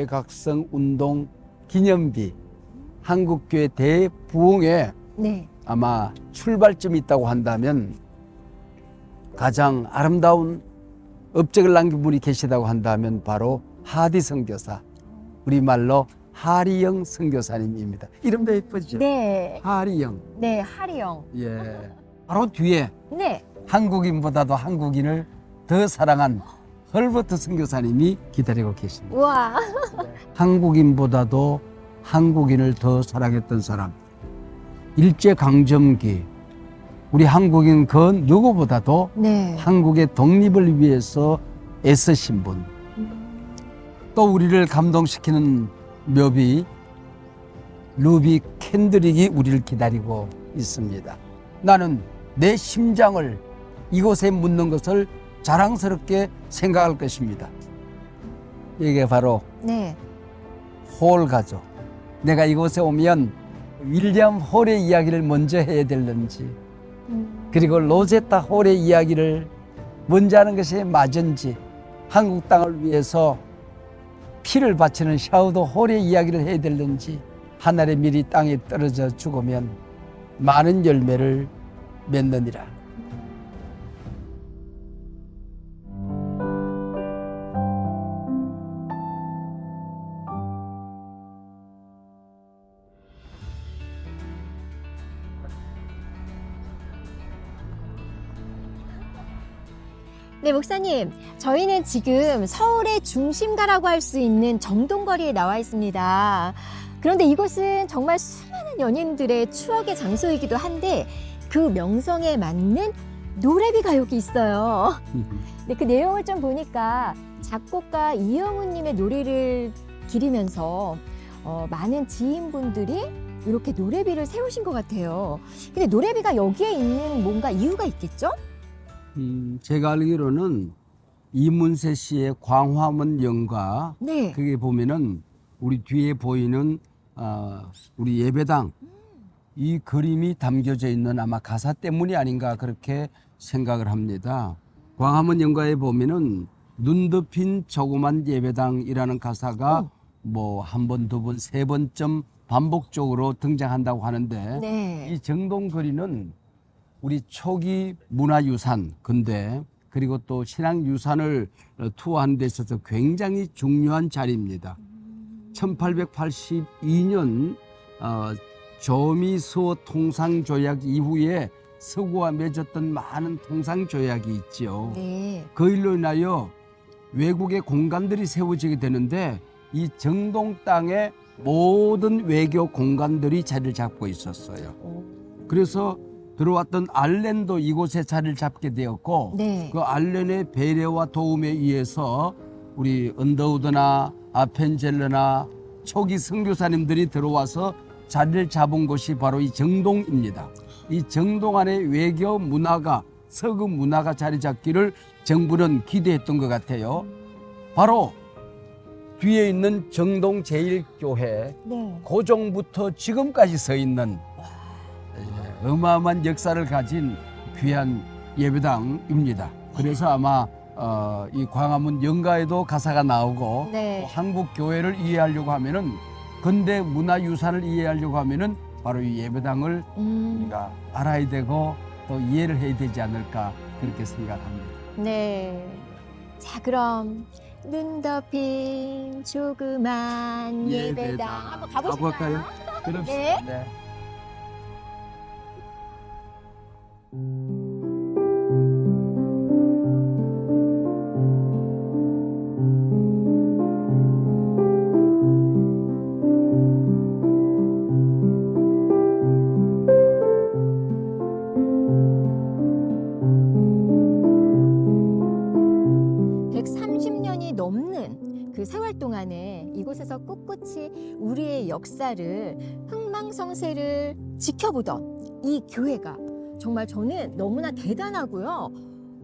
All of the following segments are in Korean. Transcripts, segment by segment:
대각성 운동 기념비 한국교회 대부흥회 네. 아마 출발점이 있다고 한다면 가장 아름다운 업적을 남긴 분이 계시다고 한다면 바로 하디 선교사 우리말로 하리영 선교사님입니다. 이름도 예쁘죠? 네. 하리영. 네, 하리영. 예. 바로 뒤에 네. 한국인보다도 한국인을 더 사랑한 헐버트 선교사님이 기다리고 계십니다. 우와. 한국인보다도 한국인을 더 사랑했던 사람. 일제 강점기 우리 한국인 그 누구보다도 네. 한국의 독립을 위해서 애쓰신 분. 또 우리를 감동시키는 묘비 루비 캔드릭이 우리를 기다리고 있습니다. 나는 내 심장을 이곳에 묻는 것을 자랑스럽게 생각할 것입니다. 이게 바로 네. 홀 가족. 내가 이곳에 오면 윌리엄 홀의 이야기를 먼저 해야 될는지 음. 그리고 로제타 홀의 이야기를 먼저 하는 것이 맞은지 한국 땅을 위해서 피를 바치는 샤우도 홀의 이야기를 해야 될는지 하늘의 밀이 땅에 떨어져 죽으면 많은 열매를 맺느니라. 네, 목사님. 저희는 지금 서울의 중심가라고 할 수 있는 정동거리에 나와 있습니다. 그런데 이곳은 정말 수많은 연인들의 추억의 장소이기도 한데 그 명성에 맞는 노래비 가요가 있어요. 근데 그 내용을 좀 보니까 작곡가 이영훈님의 노래를 기리면서 어, 많은 지인분들이 이렇게 노래비를 세우신 것 같아요. 근데 노래비가 여기에 있는 뭔가 이유가 있겠죠? 음, 제가 알기로는 이문세 씨의 광화문 연가 네. 그게 보면은 우리 뒤에 보이는 어, 우리 예배당 이 그림이 담겨져 있는 아마 가사 때문이 아닌가 그렇게 생각을 합니다. 광화문 연가에 보면은 눈 덮인 조그만 예배당이라는 가사가 어. 뭐한 번, 두 번, 세 번쯤 반복적으로 등장한다고 하는데 네. 이 정동 거리는 우리 초기 문화유산 근대 그리고 또 신앙유산을 어, 투어하는 데 있어서 굉장히 중요한 자리입니다. 1882년 어, 조미소 통상조약 이후에 서구와 맺었던 많은 통상조약이 있지요. 네. 그 일로 인하여 외국의 공간들이 세워지게 되는데 이 정동 땅에 모든 외교 공간들이 자리를 잡고 있었어요. 오. 그래서 들어왔던 알렌도 이곳에 자리를 잡게 되었고 네. 그 알렌의 배려와 도움에 의해서 우리 언더우드나 아펜젤러나 초기 선교사님들이 들어와서 자리를 잡은 곳이 바로 이 정동입니다. 이 정동 안에 외교 문화가 서구 문화가 자리 잡기를 정부는 기대했던 것 같아요. 바로 뒤에 있는 정동 제일교회 네. 고종부터 지금까지 서 있는 예, 어마어마한 역사를 가진 귀한 예배당입니다. 그래서 아마 어, 이 광화문 연가에도 가사가 나오고 네. 또 한국 교회를 이해하려고 하면은 근대 문화 유산을 이해하려고 하면은 바로 이 예배당을 음. 우리가 알아야 되고 또 이해를 해야 되지 않을까 그렇게 생각합니다. 네. 자, 그럼 눈 덮인 조그만 예배당 한번 가보실까요? 가볼까요? 그럽시다. 네. 네. 역사를 흥망성쇠를 지켜보던 이 교회가 정말 저는 너무나 대단하고요.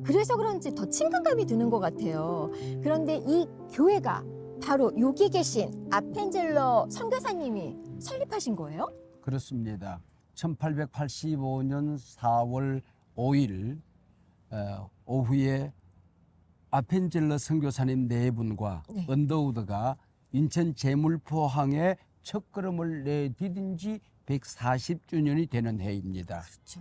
그래서 그런지 더 친근감이 드는 것 같아요. 그런데 이 교회가 바로 여기 계신 아펜젤러 선교사님이 설립하신 거예요? 그렇습니다. 1885년 4월 5일 어, 오후에 아펜젤러 선교사님 네 분과 네. 언더우드가 인천 제물포항에 첫 걸음을 내디딘 지 140주년이 되는 해입니다. 그렇죠.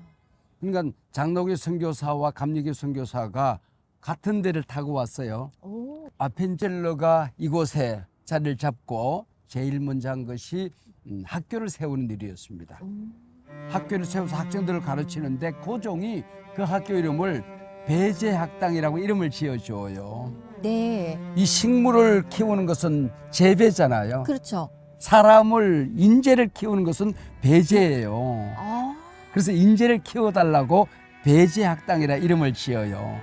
그러니까 장로교 선교사와 감리교 선교사가 같은 데를 타고 왔어요. 오, 아펜젤러가 이곳에 자리를 잡고 제일 먼저 한 것이 음, 학교를 세우는 일이었습니다. 음, 학교를 세워서 학생들을 가르치는데 고종이 그 학교 이름을 배제학당이라고 이름을 지어줘요. 네, 이 식물을 키우는 것은 재배잖아요. 그렇죠. 사람을 인재를 키우는 것은 배제예요. 아, 그래서 인재를 키워달라고 배제학당이라 이름을 지어요.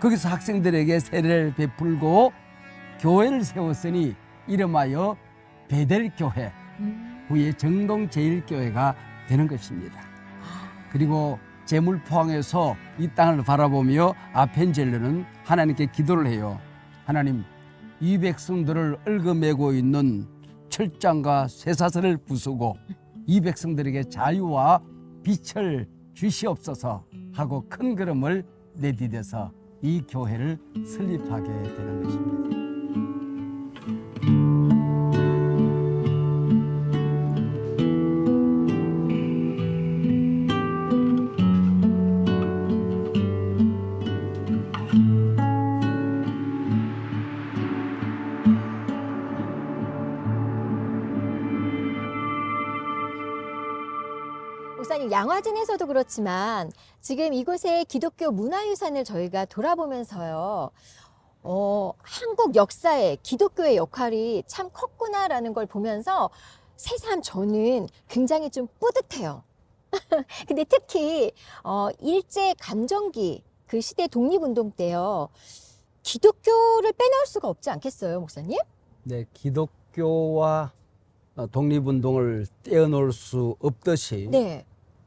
거기서 학생들에게 세례를 베풀고 교회를 세웠으니 이름하여 베델교회 음, 후에 정동제일교회가 되는 것입니다. 아, 그리고 제물포항에서 이 땅을 바라보며 아펜젤르는 하나님께 기도를 해요. 하나님, 이 백성들을 얽어매고 있는 철장과 쇠사슬을 부수고 이 백성들에게 자유와 빛을 주시옵소서 하고 큰 걸음을 내디뎌서 이 교회를 설립하게 되는 것입니다. 양화진에서도 그렇지만 지금 이곳의 기독교 문화유산을 저희가 돌아보면서요. 어, 한국 역사에 기독교의 역할이 참 컸구나라는 걸 보면서 새삼 저는 굉장히 좀 뿌듯해요. 근데 특히 어, 일제 감정기 그 시대 독립운동 때요. 기독교를 빼놓을 수가 없지 않겠어요, 목사님? 네, 기독교와 어, 독립운동을 떼어놓을 수 없듯이 네.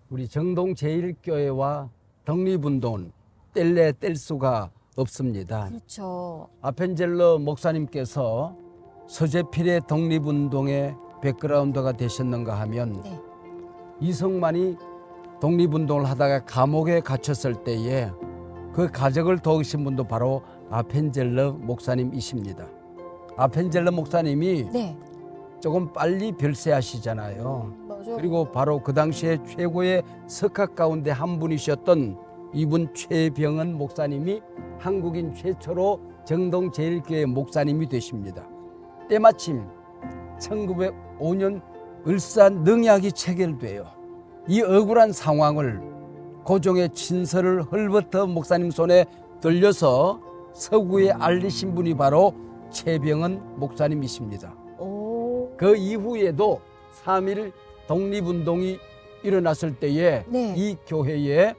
우리 정동 제일교회와 독립운동은 뗄래 뗄 수가 없습니다. 그렇죠. 아펜젤러 목사님께서 서재필의 독립운동의 백그라운드가 되셨는가 하면 네. 이성만이 독립운동을 하다가 감옥에 갇혔을 때에 그 가족을 도우신 분도 바로 아펜젤러 목사님이십니다. 아펜젤러 목사님이 네. 조금 빨리 별세하시잖아요. 맞아요. 그리고 바로 그 당시에 최고의 석학 가운데 한 분이셨던 이분 최병은 목사님이 한국인 최초로 정동 제일교회 목사님이 되십니다. 때마침 1905년 을산 능약이 체결돼요. 이 억울한 상황을 고종의 친서를 헐버터 목사님 손에 들려서 서구에 알리신 분이 바로 최병은 목사님이십니다. 오. 그 이후에도 3.1 독립운동이 일어났을 때에 네. 이 교회에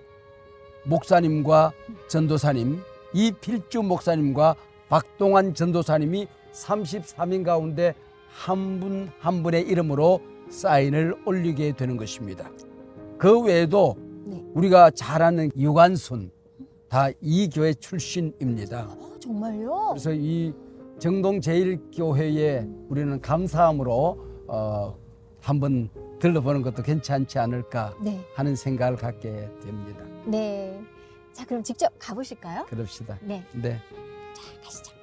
목사님과 전도사님, 이필주 목사님과 박동환 전도사님이 33인 가운데 한 분한 분의 이름으로 사인을 올리게 되는 것입니다. 그 외에도 네. 우리가 잘 아는 유관순 다 이 교회 출신입니다. 어, 정말요? 그래서 이 정동 제일교회에 우리는 감사함으로 어, 한번 들러보는 것도 괜찮지 않을까 네. 하는 생각을 갖게 됩니다. 네. 자, 그럼 직접 가보실까요? 그럽시다. 네. 네. 가시죠.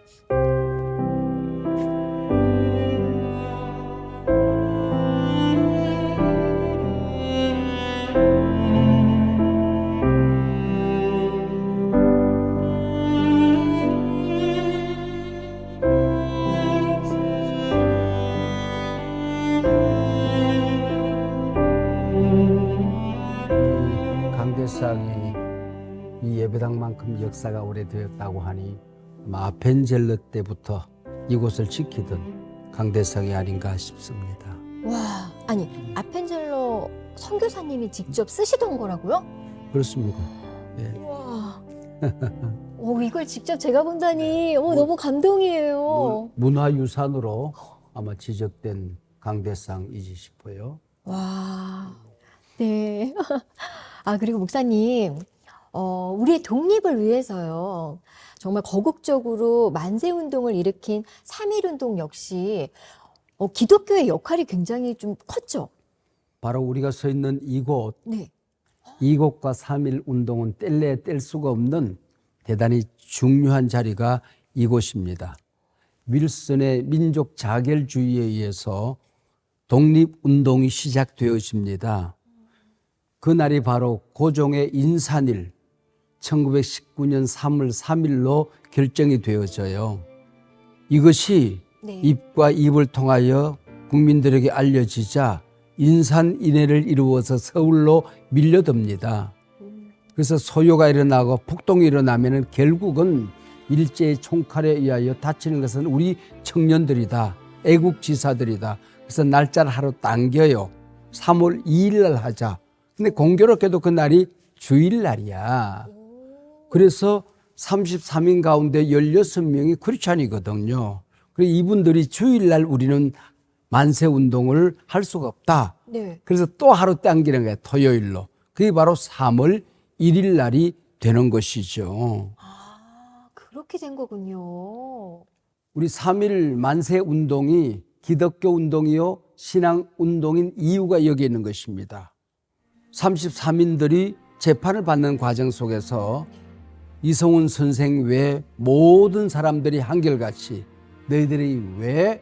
이 예배당만큼 역사가 오래되었다고 하니 아마 아펜젤러 때부터 이곳을 지키던 강대상이 아닌가 싶습니다. 와, 아니, 아펜젤로 선교사님이 직접 쓰시던 거라고요? 그렇습니다. 예. 와. 오, 이걸 직접 제가 본다니, 오, 너무 감동이에요. 문- 문화유산으로 아마 지적된 강대상이지 싶어요. 와. 네. 아, 그리고 목사님, 어, 우리의 독립을 위해서요. 정말 거국적으로 만세 운동을 일으킨 3.1 운동 역시 어, 기독교의 역할이 굉장히 좀 컸죠. 바로 우리가 서 있는 이곳 네. 이곳과 3.1 운동은 뗄래 뗄 수가 없는 대단히 중요한 자리가 이곳입니다. 윌슨의 민족 자결주의에 의해서 독립운동이 시작되어집니다. 그날이 바로 고종의 인산일 1919년 3월 3일로 결정이 되어져요. 이것이 네. 입과 입을 통하여 국민들에게 알려지자 인산인해를 이루어서 서울로 밀려듭니다. 그래서 소요가 일어나고 폭동이 일어나면 결국은 일제의 총칼에 의하여 다치는 것은 우리 청년들이다. 애국지사들이다. 그래서 날짜를 하루 당겨요. 3월 2일 날 하자. 근데 공교롭게도 그날이 주일날이야. 그래서 33인 가운데 16명이 크리스찬이거든요. 그래서 이분들이 주일날 우리는 만세 운동을 할 수가 없다. 네. 그래서 또 하루 당기는 거예요. 토요일로. 그게 바로 3월 1일 날이 되는 것이죠. 아, 그렇게 된 거군요. 우리 3일 만세 운동이 기독교 운동이요 신앙 운동인 이유가 여기 있는 것입니다. 33인들이 재판을 받는 과정 속에서 이성훈 선생 외 모든 사람들이 한결같이 너희들이 왜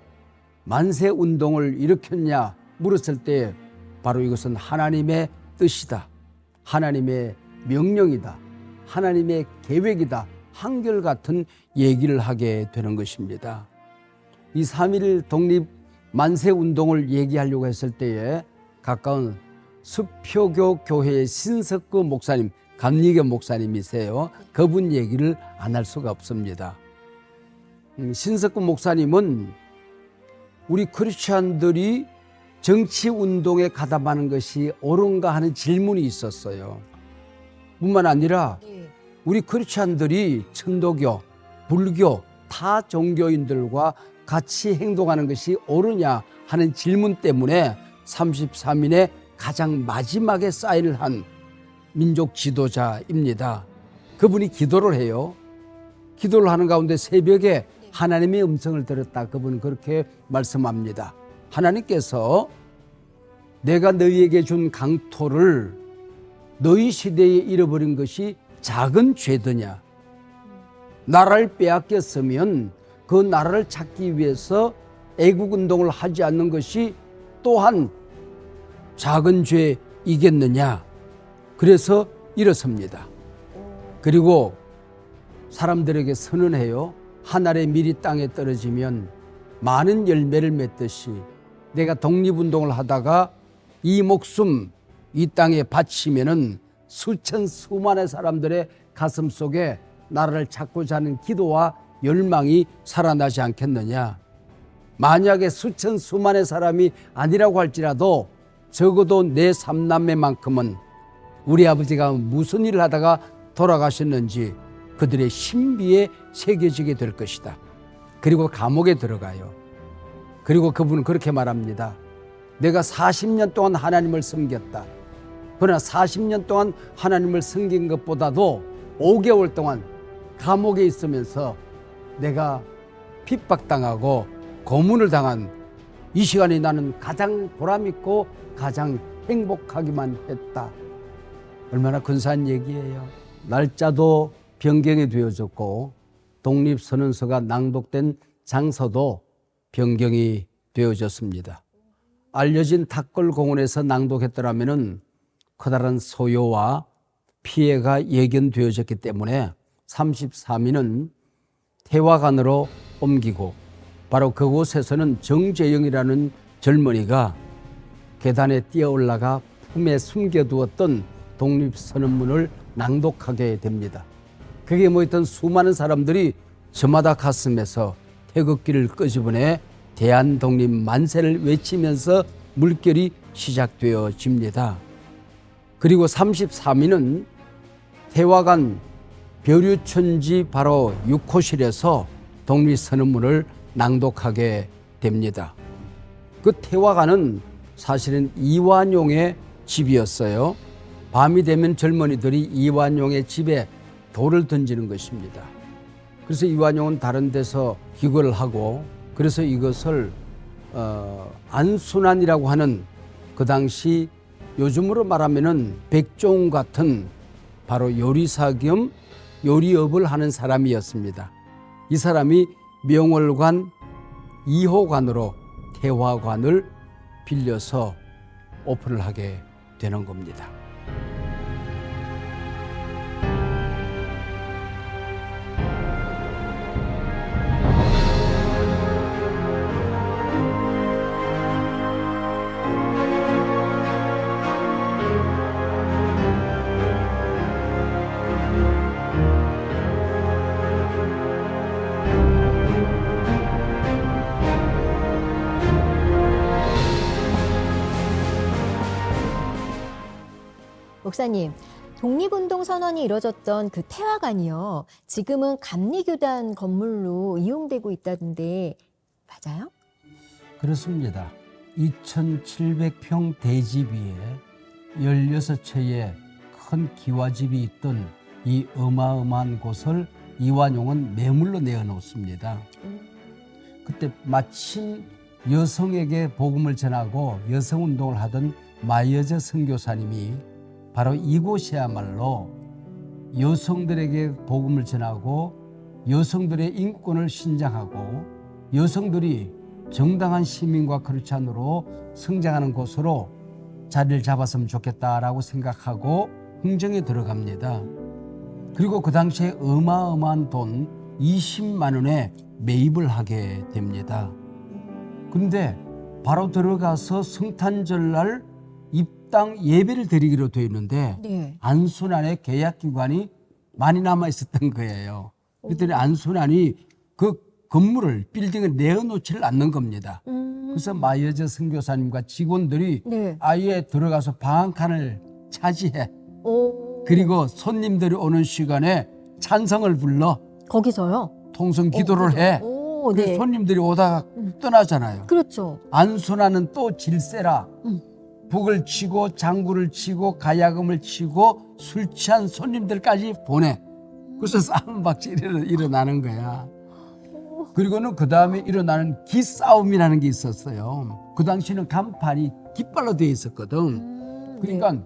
만세 운동을 일으켰냐 물었을 때 바로 이것은 하나님의 뜻이다. 하나님의 명령이다. 하나님의 계획이다. 한결같은 얘기를 하게 되는 것입니다. 이3.1 독립 만세 운동을 얘기하려고 했을 때에 가까운 수표교 교회의 신석구 목사님, 감리교 목사님이세요. 그분 얘기를 안 할 수가 없습니다. 음, 신석구 목사님은 우리 크리스천들이 정치 운동에 가담하는 것이 옳은가 하는 질문이 있었어요. 뿐만 아니라 네. 우리 크리스찬들이 천도교, 불교, 타 종교인들과 같이 행동하는 것이 옳으냐 하는 질문 때문에 33인의 가장 마지막에 사인을 한 민족 지도자입니다. 그분이 기도를 해요. 기도를 하는 가운데 새벽에 하나님의 음성을 들었다. 그분은 그렇게 말씀합니다. 하나님께서 내가 너희에게 준 강토를 너희 시대에 잃어버린 것이 작은 죄드냐? 나라를 빼앗겼으면 그 나라를 찾기 위해서 애국 운동을 하지 않는 것이 또한 작은 죄이겠느냐? 그래서 일어섭니다. 그리고 사람들에게 선언해요. 하늘의 밀이 땅에 떨어지면 많은 열매를 맺듯이 내가 독립운동을 하다가 이 목숨 이 땅에 바치면은 수천 수만의 사람들의 가슴 속에 나라를 찾고자 하는 기도와 열망이 살아나지 않겠느냐. 만약에 수천 수만의 사람이 아니라고 할지라도 적어도 내 삼남매만큼은 우리 아버지가 무슨 일을 하다가 돌아가셨는지 그들의 신비에 새겨지게 될 것이다. 그리고 감옥에 들어가요. 그리고 그분은 그렇게 말합니다. 내가 40년 동안 하나님을 섬겼다. 그러나 40년 동안 하나님을 섬긴 것보다도 5개월 동안 감옥에 있으면서 내가 핍박당하고 고문을 당한 이 시간이 나는 가장 보람있고 가장 행복하기만 했다. 얼마나 근사한 얘기예요. 날짜도 변경이 되어졌고 독립선언서가 낭독된 장소도 변경이 되어졌습니다. 알려진 탁골 공원에서 낭독했더라면은 커다란 소요와 피해가 예견되어졌기 때문에 33인은 태화관으로 옮기고 바로 그곳에서는 정재영이라는 젊은이가 계단에 뛰어 올라가 품에 숨겨두었던 독립선언문을 낭독하게 됩니다. 그게 모였던 수많은 사람들이 저마다 가슴에서 태극기를 끄집어내 대한 독립 만세를 외치면서 물결이 시작되어집니다. 그리고 33인은 태화관 벼류천지 바로 6호실에서 독립선언문을 낭독하게 됩니다. 그 태화관은 사실은 이완용의 집이었어요. 밤이 되면 젊은이들이 이완용의 집에 돌을 던지는 것입니다. 그래서 이완용은 다른 데서 기거를 하고 그래서 이것을 어, 안순환이라고 하는 그 당시 요즘으로 말하면은 백종 같은 바로 요리사 겸 요리업을 하는 사람이었습니다. 이 사람이 명월관 2호관으로 태화관을 빌려서 오픈을 하게 되는 겁니다. 목사님, 독립운동 선언이 이뤄졌던 그 태화관이요. 지금은 감리교단 건물로 이용되고 있다던데 맞아요? 그렇습니다. 2,700평 대지 위에 16채의 큰 기와집이 있던 이 어마어마한 곳을 이완용은 매물로 내어놓습니다. 그때 마침 여성에게 복음을 전하고 여성 운동을 하던 마여제 선교사님이 바로 이곳이야말로 여성들에게 복음을 전하고 여성들의 인권을 신장하고 여성들이 정당한 시민과 크리스찬으로 성장하는 곳으로 자리를 잡았으면 좋겠다라고 생각하고 흥정에 들어갑니다. 그리고 그 당시에 어마어마한 돈 20만 원에 매입을 하게 됩니다. 근데 바로 들어가서 성탄절 날 입당 예배를 드리기로 되어 있는데 네. 안순환의 계약 기관이 많이 남아 있었던 거예요. 그랬더니 안순환이 그 건물을 빌딩을 내어놓지를 않는 겁니다. 음, 그래서 마여제 선교사님과 직원들이 네. 아예 들어가서 방한 칸을 차지해 오, 그리고 손님들이 오는 시간에 찬성을 불러 거기서요? 통성 기도를 해. 오, 네. 손님들이 오다가 음. 떠나잖아요. 그렇죠. 안순환은 또 질세라 음. 북을 치고 장구를 치고 가야금을 치고 술 취한 손님들까지 보내. 그래서 싸움 박이 일어나- 일어나는 거야. 그리고는 그 다음에 일어나는 기싸움이라는 게 있었어요. 그 당시는 간판이 깃발로 되어 있었거든. 음, 네. 그러니까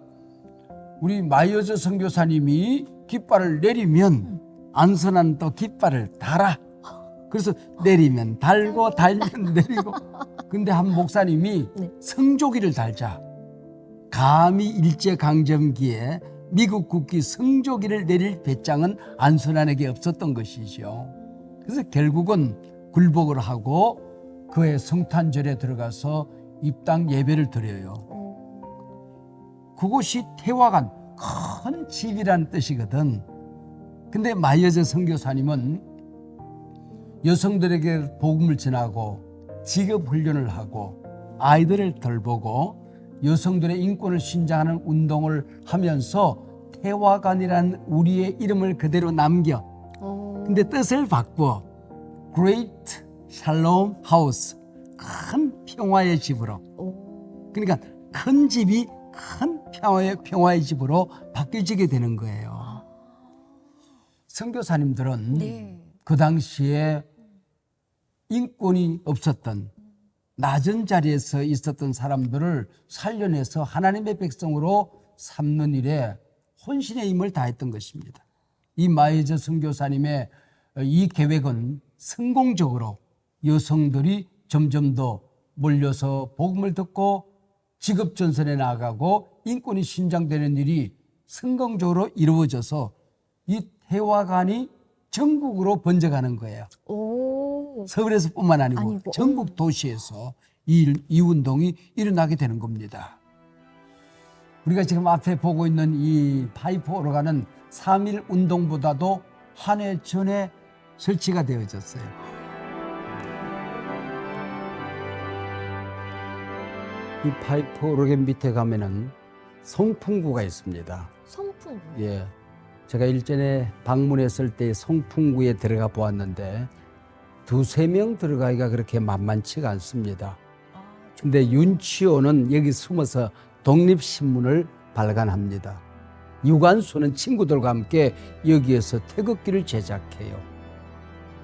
우리 마이어즈 선교사님이 깃발을 내리면 안선한 또 깃발을 달아. 그래서 내리면 달고 달면 내리고. 근데 한 목사님이 네. 성조기를 달자. 감히 일제 강점기에 미국 국기 성조기를 내릴 배짱은 안순환에게 없었던 것이죠. 그래서 결국은 굴복을 하고 그의 성탄절에 들어가서 입당 예배를 드려요. 오, 그곳이 태화관 큰 집이란 뜻이거든. 근데 마이어제 선교사님은 여성들에게 복음을 전하고 직업 훈련을 하고 아이들을 돌보고 여성들의 인권을 신장하는 운동을 하면서 태화관이라는 우리의 이름을 그대로 남겨. 오, 근데 뜻을 바꿔 Great Shalom House 큰 평화의 집으로. 오, 그러니까 큰 집이 큰 평화의 평화의 집으로 바뀌어지게 되는 거예요. 선교사님들은 네. 그 당시에 인권이 없었던 낮은 자리에서 있었던 사람들을 살려내서 하나님의 백성으로 삼는 일에 혼신의 힘을 다했던 것입니다. 이 마이저 선교사님의 이 계획은 성공적으로 여성들이 점점 더 몰려서 복음을 듣고 직업 전선에 나가고 인권이 신장되는 일이 성공적으로 이루어져서 이 태화관이 전국으로 번져가는 거예요. 오, 서울에서뿐만 아니고, 아니고, 전국 도시에서 이, 일- 이 운동이 일어나게 되는 겁니다. 우리가 지금 앞에 보고 있는 이 파이프 오르가는 3일 운동보다도 한 해 전에 설치가 되어졌어요. 이 파이프 오르겐 밑에 가면은 송풍구가 있습니다. 선풍. 예. 제가 일전에 방문했을 때 송풍구에 들어가 보았는데 두세 명 들어가기가 그렇게 만만치가 않습니다. 아, 근데 윤치호는 여기 숨어서 독립신문을 발간합니다. 유관수는 친구들과 함께 여기에서 태극기를 제작해요.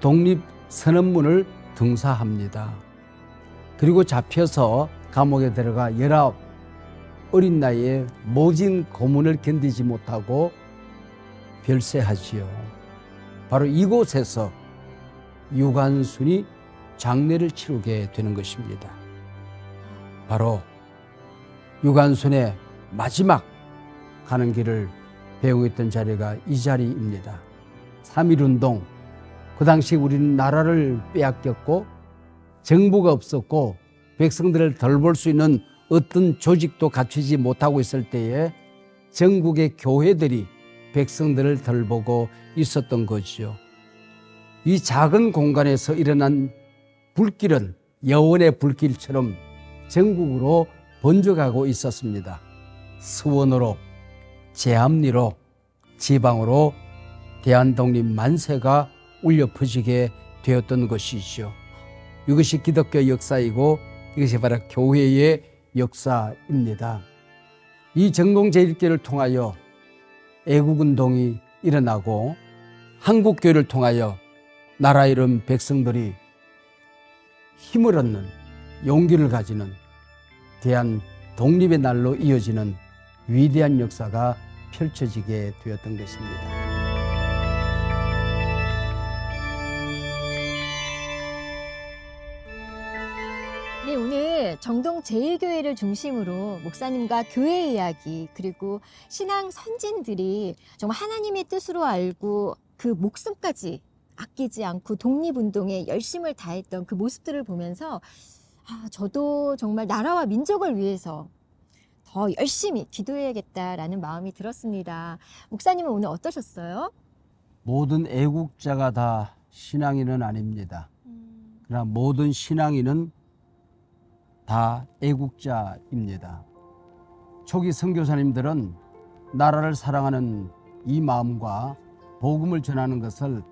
독립선언문을 등사합니다. 그리고 잡혀서 감옥에 들어가 열아홉 어린 나이에 모진 고문을 견디지 못하고 별세하지요. 바로 이곳에서 유관순이 장례를 치르게 되는 것입니다. 바로 유관순의 마지막 가는 길을 배웅했던 자리가 이 자리입니다. 3.1운동. 그 당시 우리는 나라를 빼앗겼고 정부가 없었고 백성들을 덜 볼 수 있는 어떤 조직도 갖추지 못하고 있을 때에 전국의 교회들이 백성들을 덜 보고 있었던 거지요. 이 작은 공간에서 일어난 불길은 여원의 불길처럼 전국으로 번져가고 있었습니다. 수원으로, 제암리로, 지방으로 대한독립 만세가 울려 퍼지게 되었던 것이죠. 이것이 기독교 역사이고 이것이 바로 교회의 역사입니다. 이 정동 제일교를 통하여 애국운동이 일어나고 한국교회를 통하여 나라 이름 백성들이 힘을 얻는 용기를 가지는 대한 독립의 날로 이어지는 위대한 역사가 펼쳐지게 되었던 것입니다. 네, 오늘 정동 제일교회를 중심으로 목사님과 교회 이야기 그리고 신앙 선진들이 정말 하나님의 뜻으로 알고 그 목숨까지 아끼지 않고 독립운동에 열심을 다했던 그 모습들을 보면서 아, 저도 정말 나라와 민족을 위해서 더 열심히 기도해야겠다라는 마음이 들었습니다. 목사님은 오늘 어떠셨어요? 모든 애국자가 다 신앙인은 아닙니다. 그러나 모든 신앙인은 다 애국자입니다. 초기 선교사님들은 나라를 사랑하는 이 마음과 복음을 전하는 것을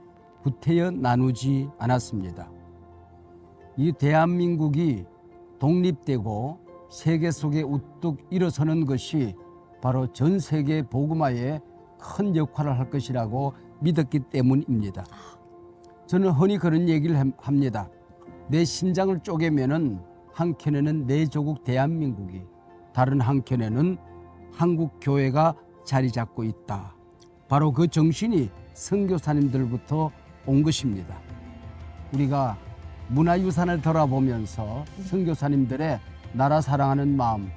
구태여 나누지 않았습니다. 이 대한민국이 독립되고 세계 속에 우뚝 일어서는 것이 바로 전 세계 복음화에 큰 역할을 할 것이라고 믿었기 때문입니다. 저는 흔히 그런 얘기를 함- 합니다. 내 심장을 쪼개면은 한켠에는 내 조국 대한민국이 다른 한켠에는 한국 교회가 자리 잡고 있다. 바로 그 정신이 선교사님들부터 온 것입니다. 우리가 문화유산을 돌아보면서 선교사님들의 나라 사랑하는 마음,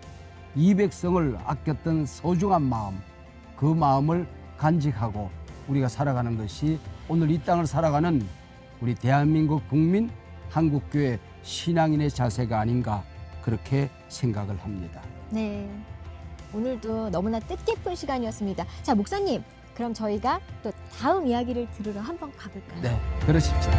이 백성을 아꼈던 소중한 마음, 그 마음을 간직하고 우리가 살아가는 것이 오늘 이 땅을 살아가는 우리 대한민국 국민 한국교회 신앙인의 자세가 아닌가 그렇게 생각을 합니다. 네. 오늘도 너무나 뜻깊은 시간이었습니다. 자, 목사님. 그럼 저희가 또 다음 이야기를 들으러 한번 가볼까요? 네, 그러십시오.